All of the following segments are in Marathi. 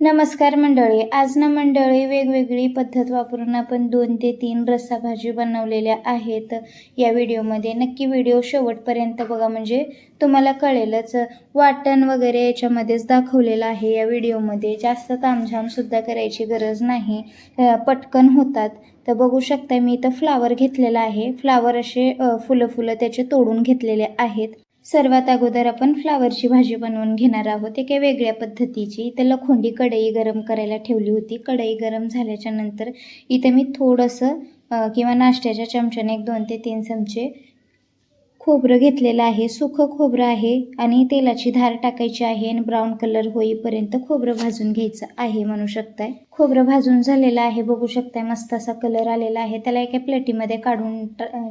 नमस्कार मंडळी. आज ना मंडळी वेगवेगळी पद्धत वापरून आपण दोन ते तीन रस्सा भाजी बनवलेल्या आहेत. या व्हिडिओमध्ये नक्की व्हिडिओ शेवटपर्यंत बघा म्हणजे तुम्हाला कळेलच. वाटण वगैरे याच्यामध्येच दाखवलेलं आहे. या व्हिडिओमध्ये जास्त तामझामसुद्धा करायची गरज नाही. पटकन होतात. तर बघू शकता मी इथं फ्लावर घेतलेला आहे. फ्लावर असे फुलं फुलं त्याचे तोडून घेतलेले आहेत. सर्वात अगोदर आपण फ्लावरची भाजी बनवून घेणार आहोत. एका वेगळ्या पद्धतीची. इथं लखोंडी कढई गरम करायला ठेवली होती. कढई गरम झाल्याच्यानंतर इथं मी थोडंसं किंवा नाश्त्याच्या चमच्याने एक दोन ते तीन चमचे खोबरं घेतलेलं आहे सुखं खोबरं आहे आणि तेलाची धार टाकायची आहे आणि ब्राऊन कलर होईपर्यंत खोबरं भाजून घ्यायचं आहे म्हणू शकताय. खोबरं भाजून झालेलं आहे बघू शकताय मस्त असा कलर आलेला आहे. त्याला एका प्लेटीमध्ये काढून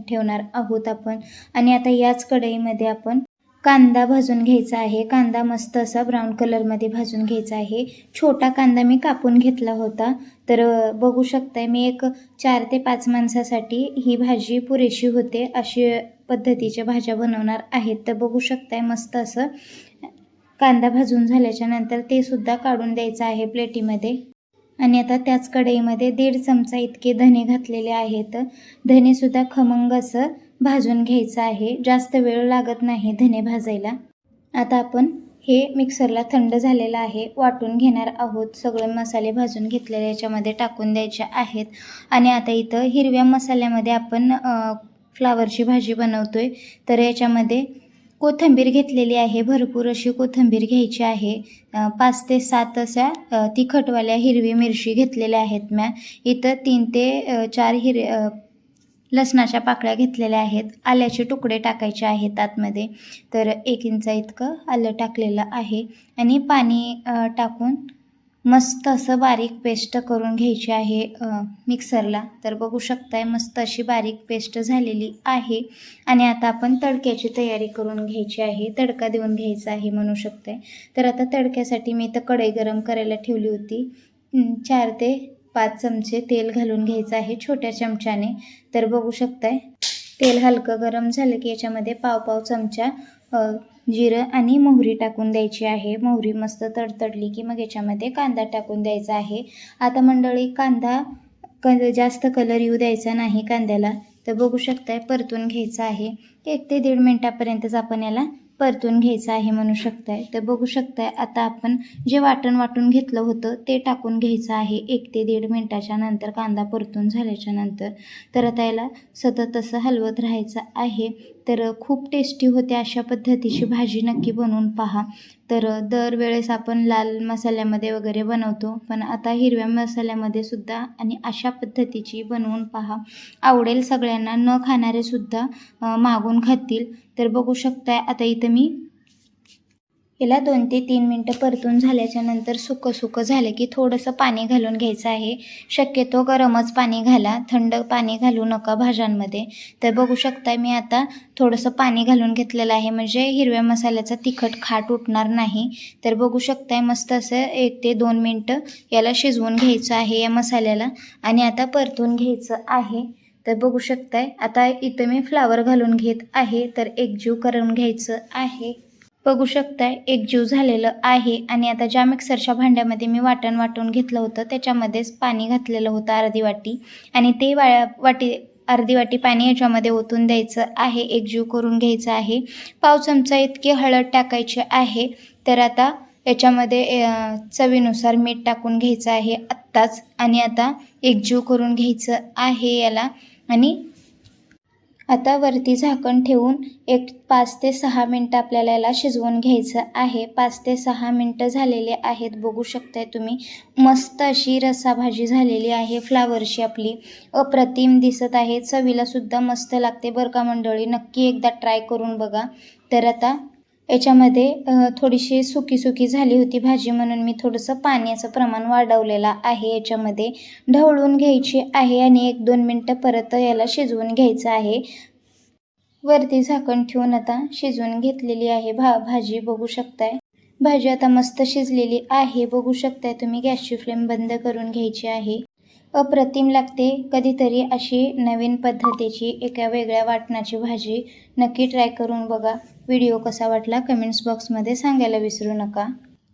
ठेवणार आहोत आपण. आणि आता याच कढईमध्ये आपण कांदा भाजून घ्यायचा आहे. कांदा मस्त असा ब्राऊन कलरमध्ये भाजून घ्यायचा आहे. छोटा कांदा मी कापून घेतला होता. तर बघू शकताय मी एक चार ते पाच माणसासाठी ही भाजी पुरेशी होते. अशी पद्धतीच्या भाज्या बनवणार आहेत. तर बघू शकताय मस्त असं कांदा भाजून झाल्याच्यानंतर ते सुद्धा काढून द्यायचं आहे प्लेटीमध्ये. आणि आता त्याच कढईमध्ये दीड चमचा इतके धने घातलेले आहेत. धनेसुद्धा खमंग असं भाजून घ्यायचं आहे. जास्त वेळ लागत नाही धने भाजायला. आता आपण हे मिक्सरला थंड झालेलं आहे वाटून घेणार आहोत. सगळे मसाले भाजून घेतलेले याच्यामध्ये टाकून द्यायचे आहेत. आणि आता इथं हिरव्या मसाल्यामध्ये आपण फ्लावरची भाजी बनवतो आहे तर याच्यामध्ये कोथिंबीर घेतलेली आहे भरपूर अशी कोथिंबीर घ्यायची आहे. पाच ते सात अशा तिखटवाल्या हिरवी मिरची घेतलेल्या आहेत म्या. इथं तीन ते चार हिर लसणाच्या पाकळ्या घेतलेल्या आहेत. आल्याचे तुकडे टाकायचे आहेत आतमध्ये. तर एक इंचा इतकं आलं टाकलेलं आहे. आणि पाणी टाकून मस्त असं बारीक पेस्ट करून घ्यायची आहे मिक्सरला तर बघू शकताय मस्त अशी बारीक पेस्ट झालेली आहे. आणि आता आपण तडक्याची तयारी करून घ्यायची आहे. तडका देऊन घ्यायचा आहे म्हणू शकते तर आता तडक्यासाठी मी इथं कढई गरम करायला ठेवली होती. चार ते पाच चमचे तेल घालून घ्यायचं आहे छोट्या चमच्याने. तर बघू शकताय तेल हलकं गरम झालं की याच्यामध्ये पाव पाव चमचा जिरं आणि मोहरी टाकून द्यायची आहे. मोहरी मस्त तडतडली की मग याच्यामध्ये कांदा टाकून द्यायचा आहे. आता मंडळी कांदा क जास्त कलर येऊ द्यायचा नाही कांद्याला. तर बघू शकताय परतून घ्यायचा आहे. एक ते दीड मिनटापर्यंतच आपण याला परतून घ्यायचं आहे म्हणू शकताय. तर बघू शकताय आता आपण जे वाटण वाटून घेतलं होतं ते टाकून घ्यायचं आहे. एक ते दीड मिनटाच्या नंतर कांदा परतून झाल्याच्यानंतर. तर आता याला सतत असं हलवत राहायचं आहे. तर खूप टेस्टी होते अशा पद्धतीची भाजी नक्की बनवून पहा. तर दरवेळेस आपण लाल मसाल्यामध्ये वगैरे बनवतो पण आता हिरव्या मसाल्यामध्ये सुद्धा आणि अशा पद्धतीची बनवून पहा. आवडेल सगळ्यांना न खाणारे सुद्धा मागून खातील. तर बघू शकताय आता इथं मी याला दोन ते तीन मिनटं परतून झाल्याच्यानंतर सुकं सुकं झालं की थोडंसं पाणी घालून घ्यायचं आहे. शक्यतो गरमच पाणी घाला थंड पाणी घालू नका भाज्यांमध्ये. तर बघू शकता मी आता थोडंसं पाणी घालून घेतलेलं आहे म्हणजे हिरव्या मसाल्याचा तिखट खाट उठणार नाही. तर बघू शकताय मस्त असं एक ते दोन मिनटं याला शिजवून घ्यायचं आहे या मसाल्याला आणि आता परतून घ्यायचं आहे. तर बघू शकताय आता इथं मी फ्लावर घालून घेत आहे तर एकजीव करून घ्यायचं आहे. बघू शकताय एकजीव झालेलं आहे. आणि आता ज्या मिक्सरच्या भांड्यामध्ये मी वाटण वाटून घेतलं होतं. त्याच्यामध्येच पाणी घातलेलं होतं अर्धी वाटी. आणि ते वा वाटी अर्धी वाटी पाणी याच्यामध्ये ओतून द्यायचं आहे. एकजीव करून घ्यायचं आहे. पाव चमचा इतकी हळद टाकायची आहे. तर आता याच्यामध्ये चवीनुसार मीठ टाकून घ्यायचं आहे आत्ताच. आणि आता एकजीव करून घ्यायचं आहे याला. आणि आता वरती झाकण ठेवून एक पाच ते सहा मिनटं आपल्याला याला शिजवून घ्यायचं आहे. पाच ते सहा मिनटं झालेले आहेत. बघू शकताय तुम्ही मस्त अशी रस्साभाजी झालेली आहे. फ्लावरची आपली अप्रतिम दिसत आहे. चवीला सुद्धा मस्त लागते बरं का मंडळी? नक्की एकदा ट्राय करून बघा. तर आता याच्यामध्ये थोडीशी सुकी सुकी झाली होती भाजी म्हणून मी थोडंसं पाण्याचं प्रमाण वाढवलेलं आहे. याच्यामध्ये ढवळून घ्यायची आहे आणि एक दोन मिनटं परत याला शिजवून घ्यायचं आहे. वरती झाकण ठेवून आता शिजवून घेतलेली आहे भा भाजी. बघू शकताय. भाजी आता मस्त शिजलेली आहे. बघू शकताय तुम्ही. गॅसची फ्लेम बंद करून घ्यायची आहे. अप्रतिम लागते. कधीतरी अशी नवीन पद्धतीची एका वेगळ्या वाटणाची भाजी नक्की ट्राय करून बघा. व्हिडिओ कसा वाटला कमेंट्स बॉक्समध्ये सांगायला विसरू नका.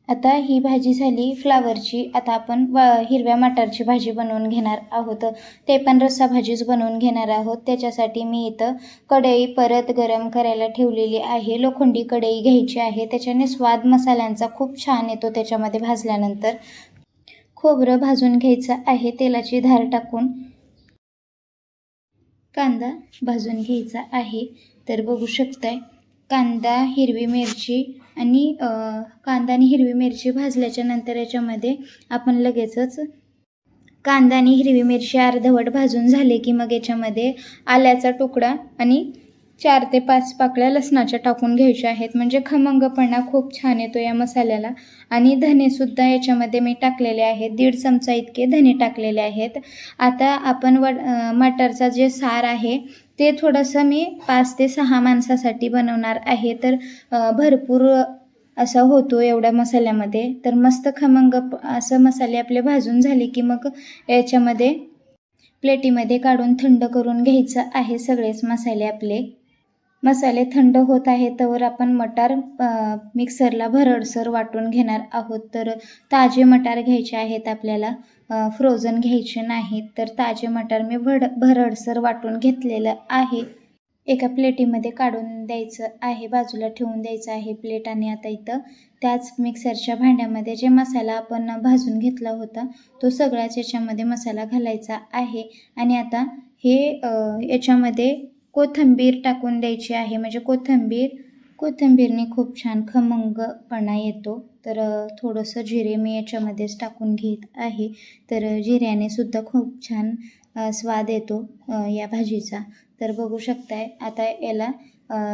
आता ही भाजी झाली फ्लावरची आता आपण व हिरव्या मटारची भाजी बनवून घेणार आहोत. ते पण रस्सा भाजीच बनवून घेणार आहोत. त्याच्यासाठी मी इथं कढई परत गरम करायला ठेवलेली आहे. लोखंडी कढई घ्यायची आहे. त्याच्याने स्वाद मसाल्यांचा खूप छान येतो त्याच्यामध्ये भाजल्यानंतर. खोबरं भाजून घ्यायचं आहे तेलाची धार टाकून. कांदा भाजून घ्यायचा आहे. तर बघू शकताय कांदा हिरवी मिरची आणि कांदा आणि हिरवी मिरची भाजल्याच्या नंतर याच्यामध्ये आपण लगेचच कांदा आणि हिरवी मिरची अर्धवट भाजून झाले की मग याच्यामध्ये आल्याचा तुकडा आणि चार ते पाच पाकळ्या लसणाच्या टाकून घ्यायच्या आहेत. म्हणजे खमंगपणा खूप छान येतो या मसाल्याला. आणि धनेसुद्धा याच्यामध्ये मी टाकलेले आहेत. दीड चमचा इतके धने टाकलेले आहेत. आता आपण व मटरचा जे सार आहे ते थोडंसं मी पाच ते सहा माणसासाठी बनवणार आहे. तर भरपूर असा होतो एवढ्या मसाल्यामध्ये. तर मस्त खमंग प- असं मसाले आपले भाजून झाले की मग याच्यामध्ये प्लेटीमध्ये काढून थंड करून घ्यायचं आहे सगळेच मसाले आपले. मसाले थंड होत आहे तर आपण मटार मिक्सरला भरडसर वाटून घेणार आहोत. तर ताजे मटार घ्यायचे आहेत आपल्याला. फ्रोझन घ्यायचे नाहीत तर ताजे मटार मी भड भरडसर वाटून घेतलेलं आहे. एका प्लेटीमध्ये काढून द्यायचं आहे बाजूला ठेवून द्यायचं आहे प्लेट आणि आता इथं त्याच मिक्सरच्या भांड्यामध्ये जे मसाला आपण भाजून घेतला होता तो सगळाच याच्यामध्ये मसाला घालायचा आहे. आणि आता हे याच्यामध्ये कोथिंबीर टाकून द्यायची आहे. म्हणजे कोथिंबीर कोथिंबीरने खूप छान खमंगपणा येतो. तर थोडंसं जिरे मी याच्यामध्येच टाकून घेत आहे. तर जिऱ्याने सुद्धा खूप छान स्वाद येतो या भाजीचा. तर बघू शकताय आता याला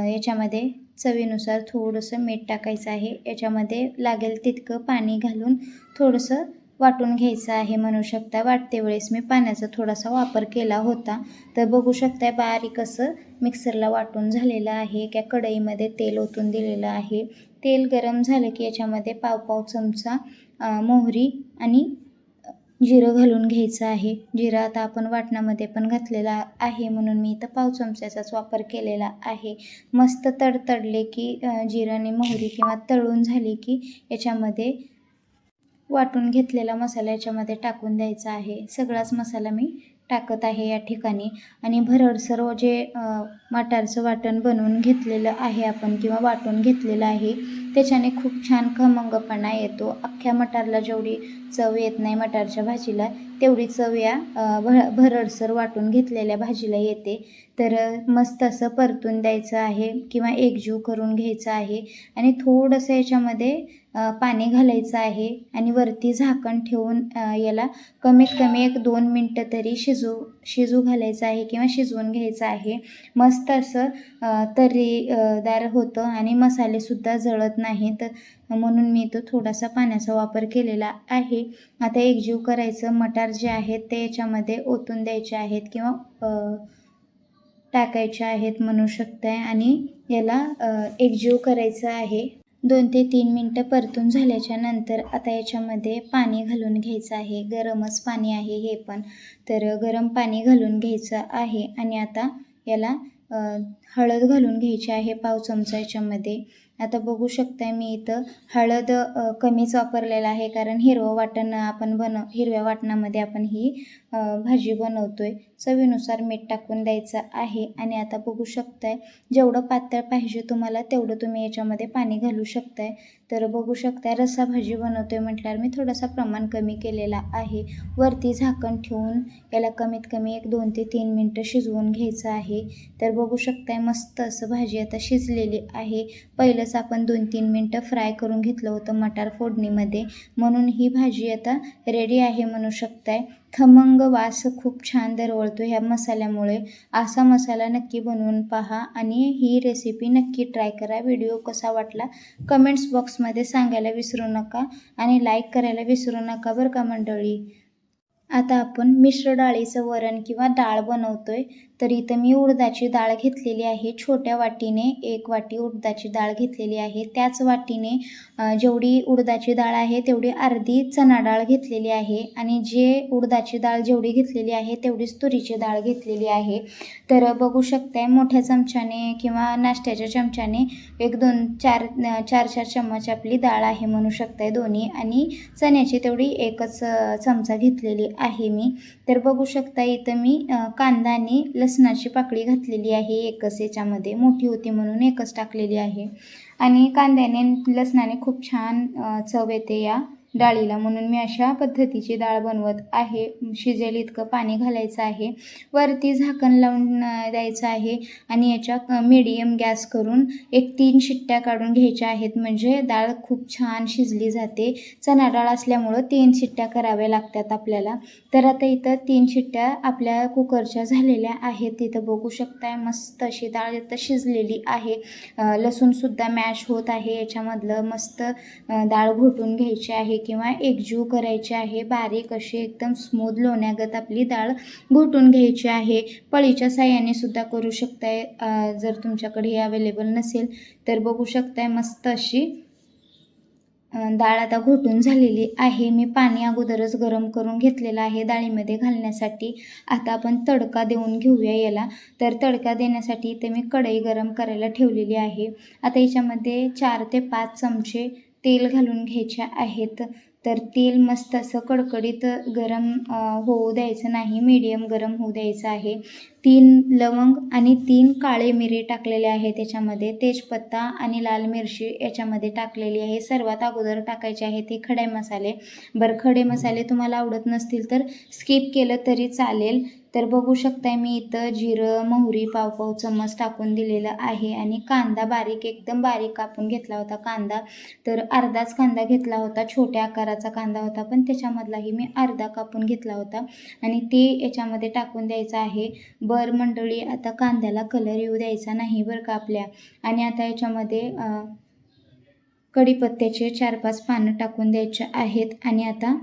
याच्यामध्ये चवीनुसार थोडंसं मीठ टाकायचं आहे. याच्यामध्ये लागेल तितकं पाणी घालून थोडंसं वाटून घ्यायचं आहे म्हणू शकता वाटते वेळेस मी पाण्याचा थोडासा वापर केला होता. तर बघू शकता बारीक असं मिक्सरला वाटून झालेलं आहे. एका कढईमध्ये तेल ओतून दिलेलं आहे. तेल गरम झालं की याच्यामध्ये पाव पाव चमचा मोहरी आणि जिरं घालून घ्यायचं आहे. जिरं आता आपण वाटणामध्ये पण घातलेला आहे म्हणून मी इथं पाव चमच्याचाच वापर केलेला आहे. मस्त तडतडले की अ, जिरं आणि मोहरी किंवा तळून झाली की याच्यामध्ये वाटून घेतलेला मसाला याच्यामध्ये टाकून द्यायचा आहे. सगळाच मसाला मी टाकत आहे या ठिकाणी. आणि भरडसर जे मटारचं वाटण बनवून घेतलेलं आहे आपण किंवा वाटून घेतलेलं आहे त्याच्याने खूप छान खमंगपणा येतो. अख्ख्या मटारला जेवढी चव येत नाही मटारच्या भाजीला तेवढी चव या भ भरडसर वाटून घेतलेल्या भाजीला येते. तर मस्त असं परतून द्यायचं आहे किंवा एकजीव करून घ्यायचं आहे आणि थोडंसं याच्यामध्ये पाणी घालायचं आहे आणि वरती झाकण ठेवून याला कमीत कमी एक दोन मिनटं तरी शिजू शिजू घालायचं आहे किंवा शिजवून घ्यायचं आहे. मस्त असं तर्रीदार होतं आणि मसालेसुद्धा जळत नाहीत. म्हणून मी तो थोडासा पाण्याचा वापर केलेला आहे. आता एकजीव करायचं. मटार जे आहेत ते याच्यामध्ये ओतून द्यायचे आहेत किंवा टाकायचे आहेत म्हणू शकताय. आणि याला एकजीव करायचं आहे. दोन ते तीन मिनटं परतून झाल्याच्यानंतर आता याच्यामध्ये पाणी घालून घ्यायचं आहे. गरमच पाणी आहे हे पण. तर गरम पाणी घालून घ्यायचं आहे आणि आता याला हळद घालून घ्यायची आहे पाव चमचा याच्यामध्ये. आता बघू शकता मी इथं हळद कमीच वापरलेलं आहे कारण हिरवं वाटण आपण बनव हिरव्या वाटणामध्ये आपण ही भाजी बनवतो आहे चवीनुसार मीठ टाकून द्यायचं आहे आणि आता बघू शकताय जेवढं पातळ पाहिजे तुम्हाला तेवढं तुम्ही याच्यामध्ये पाणी घालू शकताय. तर बघू शकताय रस्सा भाजी बनवतोय म्हटल्यावर मी थोडासा प्रमाण कमी केलेला आहे. वरती झाकण ठेवून याला कमीत कमी एक दोन ते तीन मिनटं शिजवून घ्यायचं आहे. तर बघू शकताय मस्त असं भाजी आता शिजलेली आहे. पहिलंच आपण दोन तीन मिनटं फ्राय करून घेतलं होतं मटार फोडणीमध्ये. म्हणून ही भाजी आता रेडी आहे म्हणू शकताय. खमंग वास खूप छान दरवळतो ह्या मसाल्यामुळे. असा मसाला नक्की बनवून पहा आणि ही रेसिपी नक्की ट्राय करा. व्हिडिओ कसा वाटला कमेंट्स बॉक्समध्ये सांगायला विसरू नका आणि लाईक करायला विसरू नका बरं का मंडळी? आता आपण मिश्र डाळीचं वरण किंवा डाळ बनवतोय. तर इथं मी उडदाची डाळ घेतलेली आहे. छोट्या वाटीने एक वाटी उडदाची डाळ घेतलेली आहे. त्याच वाटीने जेवढी उडदाची डाळ आहे तेवढी अर्धी चणा डाळ घेतलेली आहे. आणि जे उडदाची डाळ जेवढी घेतलेली आहे तेवढीच तुरीची डाळ घेतलेली आहे. तर बघू शकताय मोठ्या चमच्याने किंवा नाश्त्याच्या चमच्याने एक दोन चार चार चार चम्मच आपली डाळ आहे म्हणू शकताय दोन्ही. आणि चण्याची तेवढी एकच चमचा घेतलेली आहे मी. तर बघू शकता इथं मी कांदा आणि लसणाची पाकळी घातलेली आहे. एकच याच्यामध्ये मोठी होती म्हणून एकच टाकलेली आहे. आणि कांद्याने लसणाने खूप छान चव येते या. डाळीला म्हणून मी अशा पद्धतीची डाळ बनवत आहे. शिजेल इतकं पाणी घालायचं आहे. वरती झाकण लावून द्यायचं आहे आणि याच्या मीडियम गॅस करून एक तीन शिट्ट्या काढून घ्यायच्या आहेत. म्हणजे डाळ खूप छान शिजली जाते. चणा डाळ असल्यामुळं तीन शिट्ट्या कराव्या लागतात आपल्याला. तर आता इथं तीन शिट्ट्या आपल्या कुकरच्या झालेल्या आहेत. तिथं बघू शकताय मस्त अशी डाळ इथं शिजलेली आहे. लसूणसुद्धा मॅश होत आहे. याच्यामधलं मस्त डाळ घोटून घ्यायची आहे. किंवा एकजीव करायची आहे. बारीक अशी एकदम स्मूद लोण्यागत आपली डाळ घोटून घ्यायची आहे. पळीच्या साह्याने सुद्धा करू शकताय. जर तुमच्याकडे हे अवेलेबल नसेल तर बघू शकताय मस्त अशी डाळ आता घोटून झालेली आहे. मी पाणी अगोदरच गरम करून घेतलेलं आहे डाळीमध्ये घालण्यासाठी. आता आपण तडका देऊन घेऊया याला. तर तडका देण्यासाठी इथे मी कढई गरम करायला ठेवलेली आहे. आता याच्यामध्ये चार ते पाच चमचे तेल घालून घ्यायचे आहेत. तर तेल मस्त असं कडकडीत गरम होऊ द्यायचं नाही. मीडियम गरम होऊ द्यायचं आहे. तीन लवंग आणि तीन काळे मिरे टाकलेले आहे त्याच्यामध्ये. तेजपत्ता आणि लाल मिरची याच्यामध्ये टाकलेली आहे. सर्वात अगोदर टाकायचे आहे ते खडे मसाले. बरं खडे मसाले तुम्हाला आवडत नसतील तर स्किप केलं तरी चालेल. तर बघू शकताय मी इथं जिरं मोहरी पाव पाव चम्मच टाकून दिलेलं आहे आणि कांदा बारीक एकदम बारीक कापून घेतला होता कांदा. तर अर्धाच कांदा घेतला होता छोट्या आकाराचा कांदा होता पण त्याच्यामधलाही मी अर्धा कापून घेतला होता. आणि ते याच्यामध्ये टाकून द्यायचं आहे. बर मंडळी आता कांद्याला कलर येऊ द्यायचा नाही बरं का आपल्या. आणि आता याच्यामध्ये कडीपत्त्याचे कढीपत्त्याचे चार पाच पानं टाकून द्यायचे आहेत. आणि आता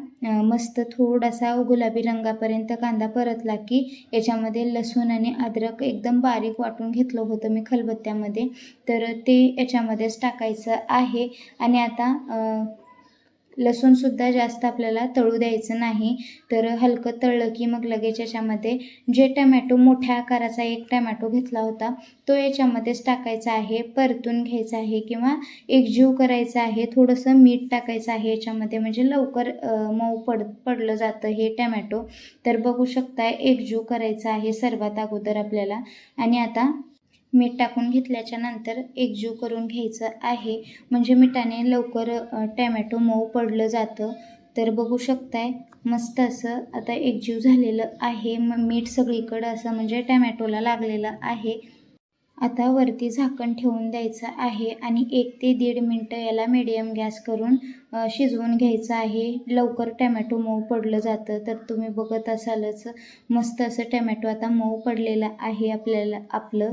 मस्त थोडासा गुलाबी रंगापर्यंत कांदा परतला की याच्यामध्ये लसूण आणि अद्रक एकदम बारीक वाटून घेतलं होतं मी खलबत्त्यामध्ये. तर ते याच्यामध्येच टाकायचं आहे. आणि आता लसूणसुद्धा जास्त आपल्याला तळू द्यायचं नाही. तर हलकं तळलं की मग लगेच याच्यामध्ये जे टमॅटो मोठ्या आकाराचा एक टमॅटो घेतला होता तो याच्यामध्येच टाकायचा आहे परतून घ्यायचा आहे किंवा एकजीव करायचा आहे थोडंसं मीठ टाकायचं आहे याच्यामध्ये म्हणजे लवकर मऊ पड पडलं जातं हे टमॅटो. तर बघू शकताय एकजीव करायचा आहे सर्वात अगोदर आपल्याला. आणि आता मीठ टाकून घेतल्याच्या नंतर एकजीव करून घ्यायचं आहे. म्हणजे मिठाने लवकर टॅमॅटो मऊ पडलं जातं. तर बघू शकताय मस्त असं आता एकजीव झालेलं आहे. मग मीठ सगळीकडं असं म्हणजे टॅमॅटोला लागलेलं आहे. आता वरती झाकण ठेवून द्यायचं आहे आणि एक ते दीड मिनटं याला मीडियम गॅस करून शिजवून घ्यायचं आहे. लवकर टॅमॅटो मऊ पडलं जातं. तर तुम्ही बघत असालच मस्त असं टॅमॅटो आता मऊ पडलेलं आहे आपल्याला आपलं.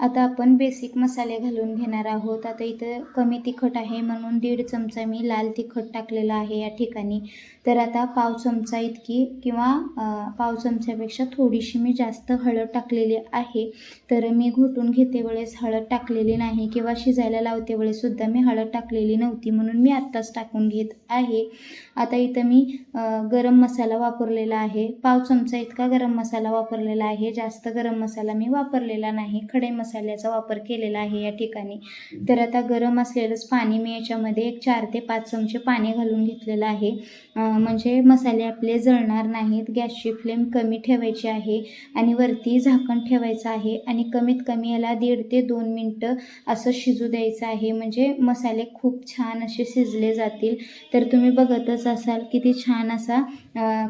आता आपण बेसिक मसाले घालून घेणार आहोत. आता इथं कमी तिखट आहे म्हणून दीड चमचा मी लाल तिखट टाकलेला आहे या ठिकाणी. तर आता पाव चमचा इतकी किंवा पाव चमच्यापेक्षा थोडीशी मी जास्त हळद टाकलेली आहे. तर मी घोटून घेते वेळेस हळद टाकलेली नाही किंवा शिजायला लावते वेळेससुद्धा मी हळद टाकलेली नव्हती म्हणून मी आत्ताच टाकून घेत आहे. आता इथं मी गरम मसाला वापरलेला आहे. पाव चमचा इतका गरम मसाला वापरलेला आहे. जास्त गरम मसाला मी वापरलेला नाही. खडे मसाला मसाल्याचा वापर केलेला आहे या ठिकाणी. तर आता गरम असलेलंच पाणी मी याच्यामध्ये एक चार ते पाच चमचे पाणी घालून घेतलेलं आहे. म्हणजे मसाले आपले जळणार नाहीत. गॅसची फ्लेम कमी ठेवायची आहे आणि वरती झाकण ठेवायचं आहे आणि कमीत कमी याला दीड ते दोन मिनटं असं शिजू द्यायचं आहे. म्हणजे मसाले खूप छान असे शिजले जातील. तर तुम्ही बघतच असाल किती छान असा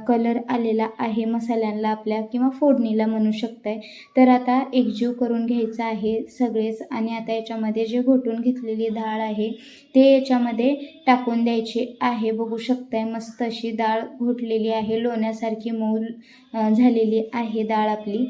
कलर आलेला आहे मसाल्यांना आपल्या किंवा फोडणीला म्हणू शकताय. तर आता एकजीव करून घ्यायचा आहे सगळेच. आणि आता याच्यामध्ये जे घोटून घेतलेली डाळ आहे ते याच्यामध्ये टाकून द्यायचे आहे. बघू शकताय मस्त अशी डाळ घोटलेली आहे. लोण्यासारखी मऊ झालेली आहे डाळ आपली.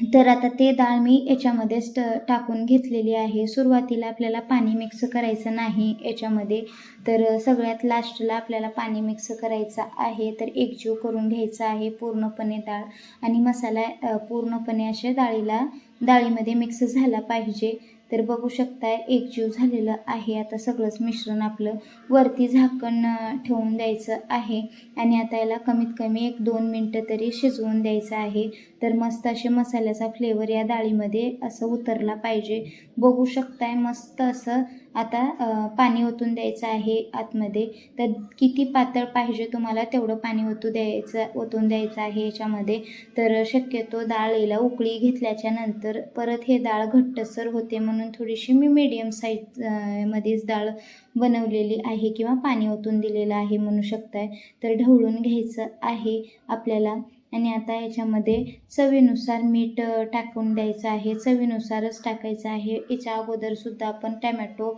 तर आता ते डाळ मी याच्यामध्ये स्ट टाकून घेतलेली आहे. सुरुवातीला आपल्याला पाणी मिक्स करायचं नाही याच्यामध्ये. तर सगळ्यात लास्टला आपल्याला पाणी मिक्स करायचं आहे. तर एकजीव करून घ्यायचा आहे पूर्णपणे डाळ. आणि मसाला पूर्णपणे अशा डाळीला डाळीमध्ये मिक्स झाला पाहिजे. तर बघू शकताय एकजीव झालेलं आहे. आता सगळंच मिश्रण आपलं वरती झाकण ठेवून द्यायचं आहे. आणि आता याला कमीत कमी एक दोन मिनटं तरी शिजवून द्यायचं आहे. तर मस्त असे मसाल्याचा फ्लेवर या डाळीमध्ये असं उतरला पाहिजे. बघू शकताय मस्त असं आता पाणी ओतून द्यायचं आहे आतमध्ये. तर किती पातळ पाहिजे तुम्हाला तेवढं पाणी ओतू द्यायचं ओतून द्यायचं आहे याच्यामध्ये. तर शक्यतो डाळीला उकळी घेतल्याच्या नंतर परत हे डाळ घट्टसर होते म्हणून थोडीशी मी मीडियम साईज मध्येच डाळ बनवलेली आहे किंवा पाणी ओतून दिलेलं आहे म्हणू शकताय. तर ढवळून घ्यायचं आहे आपल्याला. आणि आता याच्यामध्ये चवीनुसार मीठ टाकून द्यायचं आहे. चवीनुसारच टाकायचं आहे. याच्या अगोदरसुद्धा आपण टॅमॅटो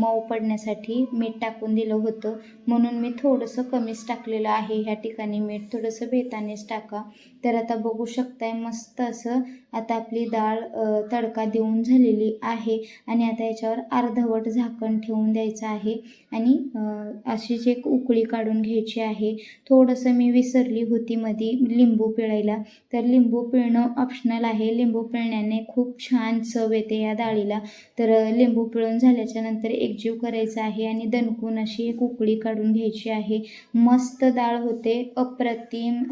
मऊ पडण्यासाठी मीठ टाकून दिलं होतं. म्हणून मी थोडंसं कमीच टाकलेलं आहे ह्या ठिकाणी मीठ. थोडंसं बेतानेच टाका. तर आता बघू शकताय मस्त असं आता आपली डाळ तडका देऊन झालेली आहे आणि आता याच्यावर अर्धवट झाकण ठेवून द्यायचं आहे आणि अशीच एक उकळी काढून घ्यायची आहे. थोडंसं मी विसरली होती मध्ये लिंबू पिळायला. तर लिंबू पिळणं ऑप्शनल आहे. लिंबू पिळण्याने खूप छान चव येते या डाळीला. तर लिंबू पिळून झाल्याच्यानंतर एकजीव करायचा आहे आणि दणकून अशी एक उकळी काढून घ्यायची आहे. मस्त डाळ होते अप्रतिम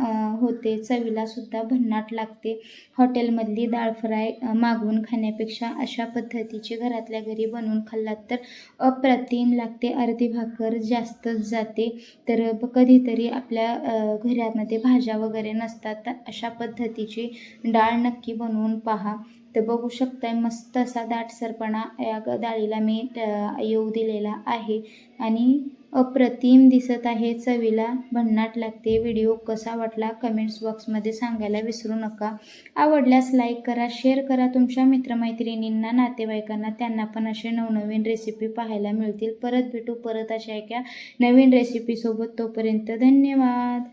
होते. चवीला सुद्धा भन्नाट लागते. हॉटेलमध्ये हॉटेलमधली डाळ फ्राय मागवून खाण्यापेक्षा अशा पद्धतीची घरातल्या घरी बनवून खाल्लात तर अप्रतिम लागते. अर्धी भाकर जास्तच जाते. तर कधीतरी आपल्या घरामध्ये भाज्या वगैरे नसतात तर अशा पद्धतीची डाळ नक्की बनवून पहा. तर बघू शकताय मस्त असा दाटसरपणा या डाळीला मी येऊ दिलेला आहे. आणि अप्रतिम दिसत आहे चवीला. भन्नाट लागते. व्हिडिओ कसा वाटला कमेंट्स बॉक्समध्ये सांगायला विसरू नका. आवडल्यास लाईक करा शेअर करा. तुमच्या मित्रमैत्रिणींना नातेवाईकांना त्यांना पण असे नवनवीन रेसिपी पाहायला मिळतील. परत भेटू परत अशा एका नवीन रेसिपीसोबत तोपर्यंत धन्यवाद.